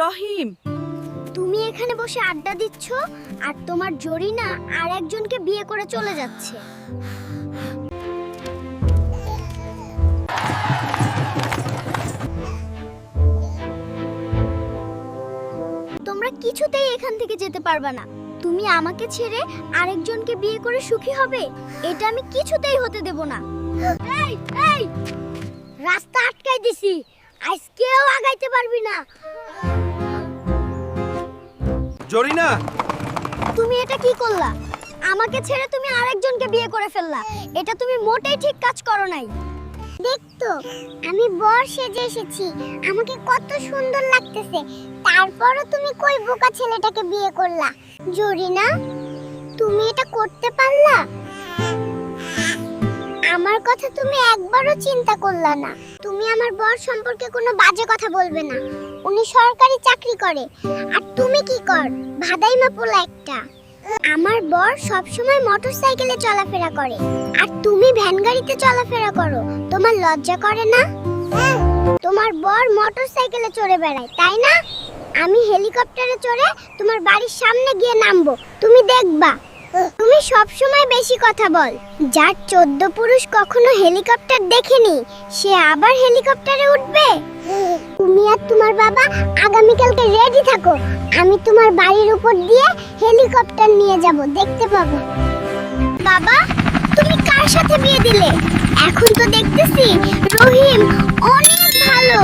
রহিম। তুমি এখানে বসে আড্ডা দিচ্ছ আর তোমার জরিনা আর একজনকে বিয়ে করে চলে যাচ্ছে। তোমরা কিছুতেই এখান থেকে যেতে পারবে না। তুমি আমাকে ছেড়ে আরেকজনকে বিয়ে করে সুখী হবে? এটা আমি কিছুতেই হতে দেব না। এই এই! রাস্তা আটকাই দিছি। আজকেও আগাইতে পারবি না। জরিনা! তুমি এটা কি করলা? আমাকে ছেড়ে তুমি আরেকজনকে বিয়ে করে ফেললা। এটা তুমি মোটেই ঠিক কাজ করো নাই। দেখতো, আমি বর সেজে এসেছি। আমাকে কত সুন্দর লাগতেছে। তারপরও তুমি কই বোকা ছেলেটাকে বিয়ে করলা? জরিনা, তুমি এটা করতে পারলা? কথা তুমি একবারও চিন্তা করলা না। তুমি আমার বর সম্পর্কে কোনো বাজে কথা বলবে না। উনি সরকারি চাকরি করে। আর তুমি কি কর? ভাদাইমা পোলা একটা। আমার বর সবসময় মোটরসাইকেলে চলাফেরা করে। আর তুমি ভ্যান গাড়িতে চলাফেরা করো। তোমার লজ্জা করে না? তোমার বর মোটরসাইকেলে চড়ে বেড়ায়, তাই না? আমি হেলিকপ্টারে চড়ে তোমার বাড়ির সামনে গিয়ে নামবো। তুমি দেখবা। সবসময় বেশি কথা বল। যার চোদ্দ পুরুষ কখনো হেলিকপ্টার দেখেনি, সে আবার হেলিকপ্টারে উঠবে? তুমি আর তোমার বাবা আগামীকালকে রেডি থাকো। আমি তোমার বাড়ির উপর দিয়ে হেলিকপ্টার নিয়ে যাব, দেখতে পাবো। বাবা, তুমি কার সাথে বিয়ে দিলে? এখন তো দেখতেছি রহিম অনেক ভালো।